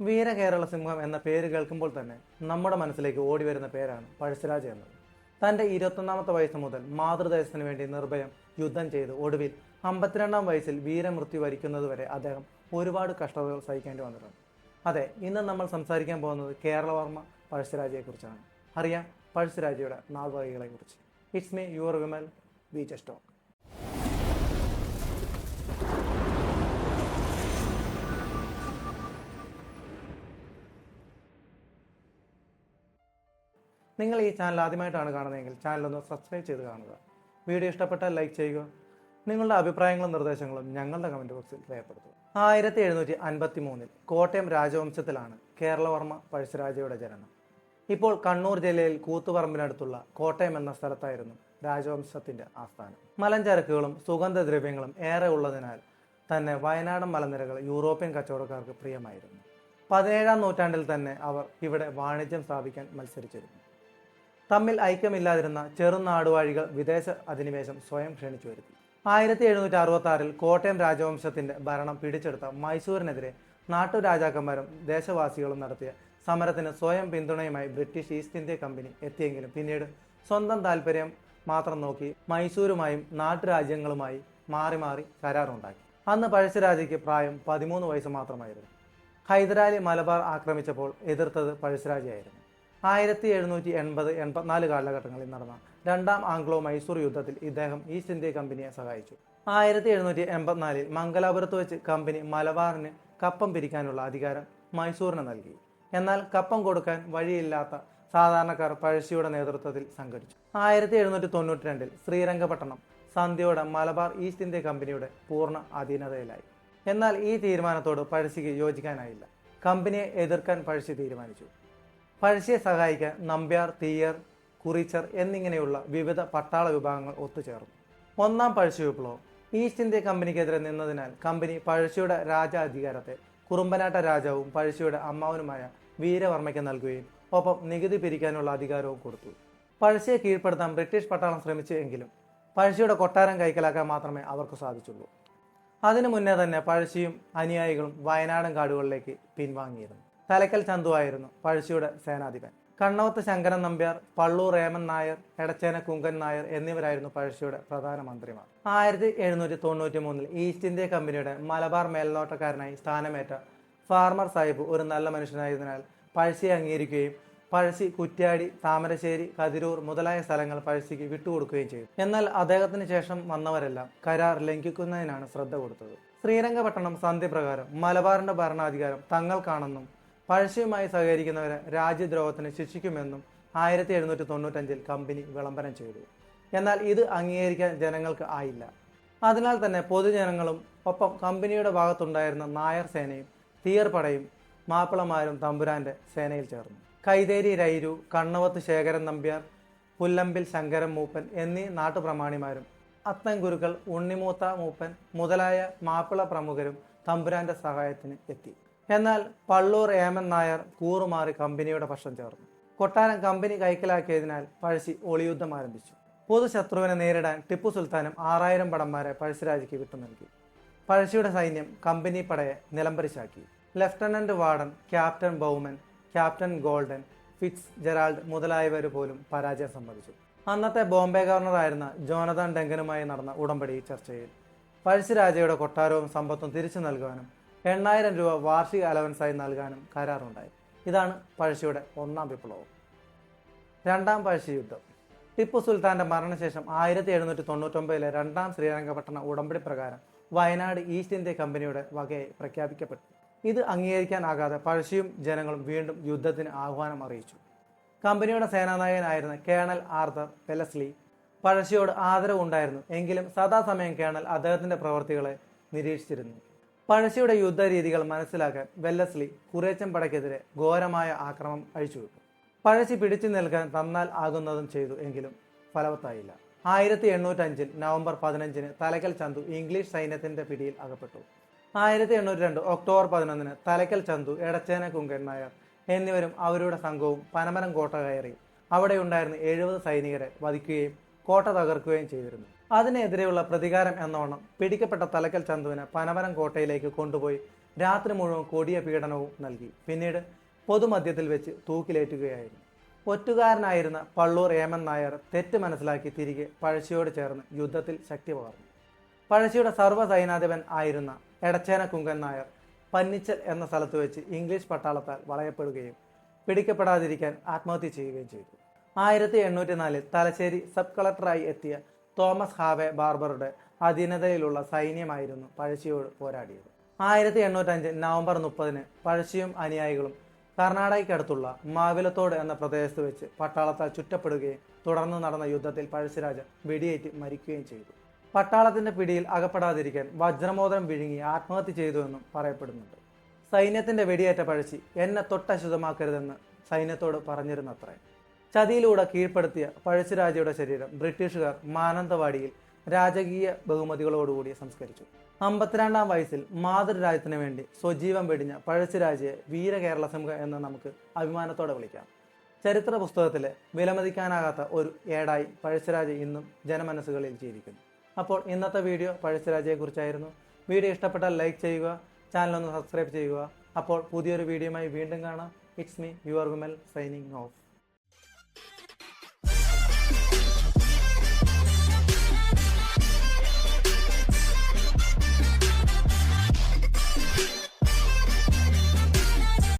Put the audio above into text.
വീരകേരള സിംഹം എന്ന പേര് കേൾക്കുമ്പോൾ തന്നെ നമ്മുടെ മനസ്സിലേക്ക് ഓടി വരുന്ന പേരാണ് പഴശ്ശിരാജ എന്നത്. തന്റെ ഇരുപത്തൊന്നാമത്തെ വയസ്സ് മുതൽ മാതൃദേശത്തിന് വേണ്ടി നിർഭയം യുദ്ധം ചെയ്ത് ഒടുവിൽ അമ്പത്തിരണ്ടാം വയസ്സിൽ വീരമൃത്യു വരിക്കുന്നതുവരെ അദ്ദേഹം ഒരുപാട് കഷ്ടതകൾ സഹിക്കേണ്ടി വന്നിട്ടുണ്ട്. അതെ ഇന്ന് നമ്മൾ സംസാരിക്കാൻ പോകുന്നത് കേരളവർമ്മ പഴശ്ശിരാജയെക്കുറിച്ചാണ് അറിയാം പഴശ്ശിരാജയുടെ നാൾവഴികളെക്കുറിച്ച് it's me your Vimal V just നിങ്ങൾ ഈ ചാനൽ ആദ്യമായിട്ടാണ് കാണുന്നതെങ്കിൽ ചാനൽ ഒന്ന് സബ്സ്ക്രൈബ് ചെയ്ത് കാണുക. വീഡിയോ ഇഷ്ടപ്പെട്ടാൽ ലൈക്ക് ചെയ്യുക. നിങ്ങളുടെ അഭിപ്രായങ്ങളും നിർദ്ദേശങ്ങളും ഞങ്ങളുടെ കമന്റ് ബോക്സിൽ രേഖപ്പെടുത്തുക. ആയിരത്തി എഴുന്നൂറ്റി അൻപത്തി മൂന്നിൽ കോട്ടയം രാജവംശത്തിലാണ് കേരളവർമ്മ പഴശ്ശിരാജയുടെ ജനനം. ഇപ്പോൾ കണ്ണൂർ ജില്ലയിൽ കൂത്തുപറമ്പിനടുത്തുള്ള കോട്ടയം എന്ന സ്ഥലത്തായിരുന്നു രാജവംശത്തിന്റെ ആസ്ഥാനം. മലഞ്ചരക്കുകളും സുഗന്ധദ്രവ്യങ്ങളും ഏറെ ഉള്ളതിനാൽ തന്നെ വയനാടൻ മലനിരകൾ യൂറോപ്യൻ കച്ചവടക്കാർക്ക് പ്രിയമായിരുന്നു. പതിനേഴാം നൂറ്റാണ്ടിൽ തന്നെ അവർ ഇവിടെ വാണിജ്യം സ്ഥാപിക്കാൻ മത്സരിച്ചിരുന്നു. തമ്മിൽ ഐക്യമില്ലാതിരുന്ന ചെറുനാടുവാഴികൾ വിദേശ അധിനിവേശം സ്വയം ക്ഷണിച്ചു വരുത്തി. ആയിരത്തി എഴുന്നൂറ്റി അറുപത്തി ആറിൽ കോട്ടയം രാജവംശത്തിന്റെ ഭരണം പിടിച്ചെടുത്ത മൈസൂരിനെതിരെ നാട്ടുരാജാക്കന്മാരും ദേശവാസികളും നടത്തിയ സമരത്തിന് സ്വയം പിന്തുണയുമായി ബ്രിട്ടീഷ് ഈസ്റ്റ് ഇന്ത്യ കമ്പനി എത്തിയെങ്കിലും പിന്നീട് സ്വന്തം താല്പര്യം മാത്രം നോക്കി മൈസൂരുമായും നാട്ടുരാജ്യങ്ങളുമായി മാറി മാറി കരാറുണ്ടാക്കി. അന്ന് പഴശ്ശിരാജയ്ക്ക് പ്രായം പതിമൂന്ന് വയസ്സ് മാത്രമായിരുന്നു. ഹൈദരാലി മലബാർ ആക്രമിച്ചപ്പോൾ എതിർത്തത് പഴശ്ശിരാജയായിരുന്നു ആയിരത്തി എഴുന്നൂറ്റി എൺപത് എൺപത്തിനാല് കാലഘട്ടങ്ങളിൽ നടന്ന രണ്ടാം ആംഗ്ലോ മൈസൂർ യുദ്ധത്തിൽ ഇദ്ദേഹം ഈസ്റ്റ് ഇന്ത്യ കമ്പനിയെ സഹായിച്ചു. ആയിരത്തി എഴുന്നൂറ്റി എൺപത്തിനാലിൽ മംഗലാപുരത്ത് വെച്ച് കമ്പനി മലബാറിന് കപ്പം പിരിക്കാനുള്ള അധികാരം മൈസൂറിന് നൽകി. എന്നാൽ കപ്പം കൊടുക്കാൻ വഴിയില്ലാത്ത സാധാരണക്കാർ പഴശ്ശിയുടെ നേതൃത്വത്തിൽ സംഘടിച്ചു. ആയിരത്തി എഴുന്നൂറ്റി തൊണ്ണൂറ്റി രണ്ടിൽ ശ്രീരംഗപട്ടണം സന്ധ്യയോടെ മലബാർ ഈസ്റ്റ് ഇന്ത്യ കമ്പനിയുടെ പൂർണ അധീനതയിലായി. എന്നാൽ ഈ തീരുമാനത്തോട് പഴശ്ശിക്ക് യോജിക്കാനായില്ല. കമ്പനിയെ എതിർക്കാൻ പഴശ്ശി തീരുമാനിച്ചു. പഴശ്ശിയെ സഹായിക്കാൻ നമ്പ്യാർ തീയർ കുറിച്ചർ എന്നിങ്ങനെയുള്ള വിവിധ പട്ടാള വിഭാഗങ്ങൾ ഒത്തുചേർന്നു. ഒന്നാം പഴശ്ശി വിപ്ലവം. ഈസ്റ്റ് ഇന്ത്യ കമ്പനിക്കെതിരെ നിന്നതിനാൽ കമ്പനി പഴശ്ശിയുടെ രാജാധികാരത്തെ കുറുമ്പനാട്ട രാജാവും പഴശ്ശിയുടെ അമ്മാവനുമായ വീരവർമ്മയ്ക്ക് നൽകുകയും ഒപ്പം നികുതി പിരിക്കാനുള്ള അധികാരവും കൊടുത്തു. പഴശ്ശിയെ കീഴ്പ്പെടുത്താൻ ബ്രിട്ടീഷ് പട്ടാളം ശ്രമിച്ചെങ്കിലും പഴശ്ശിയുടെ കൊട്ടാരം കൈക്കലാക്കാൻ മാത്രമേ അവർക്ക് സാധിച്ചുള്ളൂ. അതിനു മുന്നേ തന്നെ പഴശ്ശിയും അനുയായികളും വയനാടൻ കാടുകളിലേക്ക് പിൻവാങ്ങിയിരുന്നു. തലക്കൽ ചന്തുവായിരുന്നു പഴശ്ശിയുടെ സേനാധിപൻ. കണ്ണവത്ത് ശങ്കരൻ നമ്പ്യാർ പള്ളൂർ രേമൻ നായർ എടച്ചേന കുങ്കൻ നായർ എന്നിവരായിരുന്നു പഴശ്ശിയുടെ പ്രധാനമന്ത്രിമാർ ആയിരത്തി എഴുന്നൂറ്റി തൊണ്ണൂറ്റി മൂന്നിൽ ഈസ്റ്റ് ഇന്ത്യ കമ്പനിയുടെ മലബാർ മേൽനോട്ടക്കാരനായി സ്ഥാനമേറ്റ ഫാർമർ സാഹിബ് ഒരു നല്ല മനുഷ്യനായതിനാൽ പഴശ്ശിയെ അംഗീകരിക്കുകയും പഴശ്ശി കുറ്റ്യാടി താമരശ്ശേരി കതിരൂർ മുതലായ സ്ഥലങ്ങൾ പഴശ്ശിക്ക് വിട്ടുകൊടുക്കുകയും ചെയ്തു. എന്നാൽ അദ്ദേഹത്തിന് ശേഷം വന്നവരെല്ലാം കരാർ ലംഘിക്കുന്നതിനാണ് ശ്രദ്ധ കൊടുത്തത്. ശ്രീരംഗപട്ടണം സന്ധിപ്രകാരം മലബാറിന്റെ ഭരണാധികാരം തങ്ങൾക്കാണെന്നും പഴശ്ശിയുമായി സഹകരിക്കുന്നവരെ രാജ്യദ്രോഹത്തിന് ശിക്ഷിക്കുമെന്നും ആയിരത്തി എഴുന്നൂറ്റി തൊണ്ണൂറ്റഞ്ചിൽ കമ്പനി വിളംബരം ചെയ്തു. എന്നാൽ ഇത് അംഗീകരിക്കാൻ ജനങ്ങൾക്ക് ആയില്ല. അതിനാൽ തന്നെ പൊതുജനങ്ങളും ഒപ്പം കമ്പനിയുടെ ഭാഗത്തുണ്ടായിരുന്ന നായർ സേനയും തീയർ പടയും മാപ്പിളമാരും തമ്പുരാന്റെ സേനയിൽ ചേർന്നു. കൈതേരി രൈരു കണ്ണവത്ത് ശേഖരൻ നമ്പ്യാർ പുല്ലമ്പിൽ ശങ്കരൻ മൂപ്പൻ എന്നീ നാട്ടുപ്രമാണിമാരും അത്തൻകുരുക്കൾ ഉണ്ണിമൂത്ത മൂപ്പൻ മുതലായ മാപ്പിള പ്രമുഖരും തമ്പുരാന്റെ സഹായത്തിന് എത്തി. എന്നാൽ പള്ളൂർ ഏമൻ നായർ കൂറുമാറി കമ്പനിയുടെ പക്ഷം ചേർന്നു. കൊട്ടാരം കമ്പനി കൈക്കലാക്കിയതിനാൽ പഴശ്ശി ഒളിയുദ്ധം ആരംഭിച്ചു. പൊതുശത്രുവിനെ നേരിടാൻ ടിപ്പു സുൽത്താനും ആറായിരം പടന്മാരെ പഴശ്ശിരാജയ്ക്ക് വിട്ടു നൽകി. പഴശ്ശിയുടെ സൈന്യം കമ്പനി പടയെ നിലംപരിശാക്കി. Lieutenant Warden captain Bowman captain Golden Fitzgerald മുതലായവർ പോലും പരാജയം സമ്മതിച്ചു. അന്നത്തെ ബോംബെ ഗവർണറായിരുന്ന ജോനതാൻ ഡെങ്കനുമായി നടന്ന ഉടമ്പടി ചർച്ചയിൽ പഴശ്ശിരാജയുടെ കൊട്ടാരവും സമ്പത്തും തിരിച്ചു നൽകുവാനും എണ്ണായിരം രൂപ വാർഷിക അലവൻസായി നൽകാനും കരാറുണ്ടായി. ഇതാണ് പഴശ്ശിയുടെ ഒന്നാം വിപ്ലവം. രണ്ടാം പഴശ്ശി യുദ്ധം. ടിപ്പു സുൽത്താന്റെ മരണശേഷം ആയിരത്തി എഴുന്നൂറ്റി തൊണ്ണൂറ്റൊമ്പതിലെ രണ്ടാം ശ്രീരംഗപട്ടണ ഉടമ്പടി പ്രകാരം വയനാട് ഈസ്റ്റ് ഇന്ത്യ കമ്പനിയുടെ വകയായി പ്രഖ്യാപിക്കപ്പെട്ടു. ഇത് അംഗീകരിക്കാനാകാതെ പഴശ്ശിയും ജനങ്ങളും വീണ്ടും യുദ്ധത്തിന് ആഹ്വാനം അറിയിച്ചു. കമ്പനിയുടെ സേനാനായകനായിരുന്ന കേണൽ ആർതർ പെലസ്ലി പഴശ്ശിയോട് ആദരവുണ്ടായിരുന്നു. എങ്കിലും സദാസമയം കേണൽ അദ്ദേഹത്തിന്റെ പ്രവർത്തികളെ നിരീക്ഷിച്ചിരുന്നു. പഴശ്ശിയുടെ യുദ്ധരീതികൾ മനസ്സിലാക്കാൻ വെല്ലസ്ലി കുറേച്ചൻ പടയ്ക്കെതിരെ ഘോരമായ ആക്രമണം അഴിച്ചുവിട്ടു. പഴശ്ശി പിടിച്ചു നിൽക്കാൻ തന്നാൽ ആകുന്നതും ചെയ്തു എങ്കിലും ഫലവത്തായില്ല. ആയിരത്തി എണ്ണൂറ്റഞ്ചിൽ നവംബർ പതിനഞ്ചിന് തലക്കൽ ചന്തു ഇംഗ്ലീഷ് സൈന്യത്തിന്റെ പിടിയിൽ അകപ്പെട്ടു. ആയിരത്തി എണ്ണൂറ്റി രണ്ട് ഒക്ടോബർ പതിനൊന്നിന് തലക്കൽ ചന്തു എടച്ചേന കുങ്കൻ നായർ എന്നിവരും അവരുടെ സംഘവും പനമരം കോട്ട കയറി. അവിടെയുണ്ടായിരുന്ന എഴുപത് സൈനികരെ വധിക്കുകയും കോട്ട തകർക്കുകയും ചെയ്തിരുന്നു. അതിനെതിരെയുള്ള പ്രതികാരം എന്നോണം പിടിക്കപ്പെട്ട തലക്കൽ ചന്തുവിനെ പനവരം കോട്ടയിലേക്ക് കൊണ്ടുപോയി രാത്രി മുഴുവൻ കൊടിയ പീഡനവും നൽകി. പിന്നീട് പൊതുമധ്യത്തിൽ വെച്ച് തൂക്കിലേറ്റുകയായിരുന്നു. ഒറ്റുകാരനായിരുന്ന പള്ളൂർ ഏമൻ നായർ തെറ്റ് മനസ്സിലാക്കി തിരികെ പഴശ്ശിയോട് ചേർന്ന് യുദ്ധത്തിൽ ശക്തി പകർന്നു. പഴശ്ശിയുടെ സർവസൈനാധിപൻ ആയിരുന്ന എടച്ചേന കുങ്കൻ നായർ പന്നിച്ചൽ എന്ന സ്ഥലത്ത് വെച്ച് ഇംഗ്ലീഷ് പട്ടാളത്താൽ വളയപ്പെടുകയും പിടിക്കപ്പെടാതിരിക്കാൻ ആത്മഹത്യ ചെയ്യുകയും ചെയ്തു. ആയിരത്തി എണ്ണൂറ്റി നാലിൽ തലശ്ശേരി സബ് കളക്ടറായി എത്തിയ തോമസ് ഹാവെ ബാർബറുടെ അധീനതയിലുള്ള സൈന്യമായിരുന്നു പഴശ്ശിയോട് പോരാടിയത്. ആയിരത്തി എണ്ണൂറ്റഞ്ച് നവംബർ മുപ്പതിന് പഴശ്ശിയും അനുയായികളും കർണാടകയ്ക്കടുത്തുള്ള മാവിലത്തോട് എന്ന പ്രദേശത്ത് വെച്ച് പട്ടാളത്താൽ ചുറ്റപ്പെടുകയും തുടർന്ന് നടന്ന യുദ്ധത്തിൽ പഴശ്ശിരാജ വെടിയേറ്റ് മരിക്കുകയും ചെയ്തു. പട്ടാളത്തിന്റെ പിടിയിൽ അകപ്പെടാതിരിക്കാൻ വജ്രമോദരം വിഴുങ്ങി ആത്മഹത്യ ചെയ്തുവെന്നും പറയപ്പെടുന്നുണ്ട്. സൈന്യത്തിന്റെ വെടിയേറ്റ പഴശ്ശി എന്നെ തൊട്ടശുദ്ധമാക്കരുതെന്ന് സൈന്യത്തോട് പറഞ്ഞിരുന്നത്രേ. ചതിയിലൂടെ കീഴ്പ്പെടുത്തിയ പഴശ്ശിരാജയുടെ ശരീരം ബ്രിട്ടീഷുകാർ മാനന്തവാടിയിൽ രാജകീയ ബഹുമതികളോടുകൂടി സംസ്കരിച്ചു. അമ്പത്തിരണ്ടാം വയസ്സിൽ മാതൃരാജ്യത്തിന് വേണ്ടി സ്വജീവം വെടിഞ്ഞ പഴശ്ശിരാജയെ വീരകേരള സിംഹ എന്ന് നമുക്ക് അഭിമാനത്തോടെ വിളിക്കാം. ചരിത്ര പുസ്തകത്തിലെ വിലമതിക്കാനാകാത്ത ഒരു ഏടായി പഴശ്ശിരാജ ഇന്നും ജനമനസ്സുകളിൽ ജീവിക്കുന്നു. അപ്പോൾ ഇന്നത്തെ വീഡിയോ പഴശ്ശിരാജയെക്കുറിച്ചായിരുന്നു വീഡിയോ ഇഷ്ടപ്പെട്ടാൽ ലൈക്ക് ചെയ്യുക ചാനൽ ഒന്ന് സബ്സ്ക്രൈബ് ചെയ്യുക. അപ്പോൾ പുതിയൊരു വീഡിയോയുമായി വീണ്ടും കാണാം. It's me your Vimal signing off